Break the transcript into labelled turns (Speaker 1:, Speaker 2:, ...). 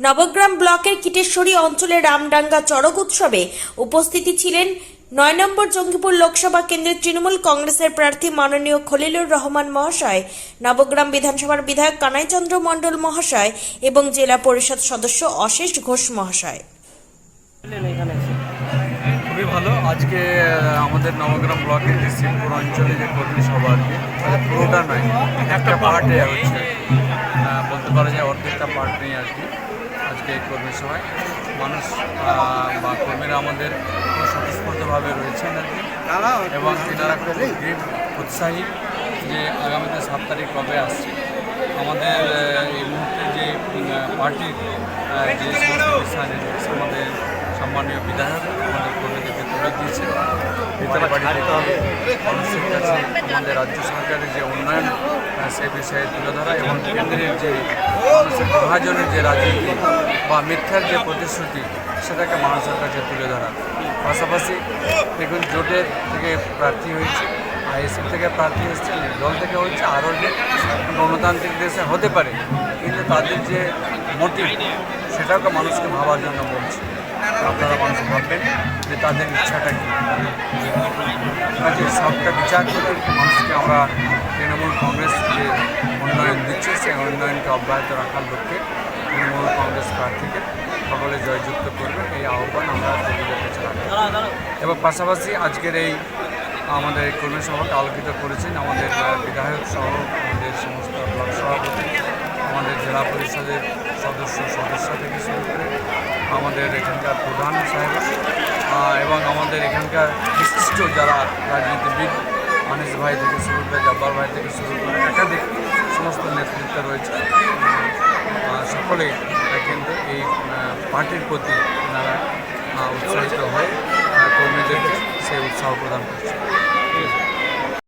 Speaker 1: নবগ্রাম ব্লকের কিটেশ্বরী অঞ্চলের রামডাঙ্গা চড়ক উৎসবে উপস্থিতি ছিলেন নয় নম্বর জঙ্গিপুর লোকসভা কেন্দ্রের তৃণমূল কংগ্রেসের প্রার্থী মাননীয় খলিলুর রহমান মহাশয় নবগ্রাম বিধানসভার বিধায়ক কানাইচন্দ্র মণ্ডল মহাশয় এবং জেলা পরিষদ সদস্য অশেষ ঘোষ মহাশয়।
Speaker 2: খুবই ভালো। আজকে আমাদের নবগ্রাম ব্লকের যে শিবপুর অঞ্চলে যে কর্মী সভা আর কি পুরোটা নয় একটা পার্টে হচ্ছে। পার্ট নিয়ে আর কি আজকে এই কর্মী সভায়। মানুষ বা কর্মীরা আমাদের খুব স্বতঃস্ফূর্তভাবে রয়েছেন আর কি। এবং এনারা খুব উৎসাহী যে আগামীতে সাত তারিখ কবে আসছে। আমাদের এই মুহূর্তে যে পার্টির যে সমস্ত আমাদের সম্মানীয় বিধায়ক আমাদের কর্মীদেরকে তুলে দিয়েছে। ভিতরে বাড়িতে মানুষের কাছে আমাদের রাজ্য সরকারের যে উন্নয়ন সে বিষয়ে তুলে ধরা এবং কেন্দ্রের যে বিভাজনের যে রাজনীতি বা মিথ্যার যে প্রতিশ্রুতি, সেটাকে মানুষের কাছে তুলে ধরা। পাশাপাশি দেখুন, জোটের থেকে প্রার্থী হয়েছে আইএসএফ থেকে প্রার্থী এসছে দল থেকে হচ্ছে আরও যে গণতান্ত্রিক দেশে হতে পারে, কিন্তু তাদের যে মোটিভ সেটাকে মানুষকে ভাবার জন্য বলছে। আপনারা মানুষ ভাববেন যে তাদের ইচ্ছাটা কী? কাজে সবটা বিচার করে মানুষকে আমরা তৃণমূল কংগ্রেস যে উন্নয়ন দিচ্ছে, সেই উন্নয়নকে অব্যাহত রাখার লক্ষ্যে তৃণমূল কংগ্রেস প্রার্থীকে সকলে জয়যুক্ত করবেন এই আহ্বান আমরা এবং পাশাপাশি আজকের এই আমাদের কর্মী সভাকে আলোকিত করেছেন আমাদের বিধায়ক সহ আমাদের সমস্ত ব্লক সভাপতি, আমাদের জেলা পরিষদের সদস্য সদস্য থেকে শুরু করে আমাদের এখানকার প্রধান সাহেব এবং আমাদের এখানকার বিশিষ্ট যারা রাজনীতিবিদ মানিস ভাই থেকে শুরু করে জব্বার ভাই থেকে শুরু করে একাধিক সমস্ত নেতৃত্ব রয়েছে। আহ, কিন্তু এই পার্টির প্রতি উৎসাহিত হয়ে কর্মীদেরকে সেই উৎসাহ প্রদান করছে।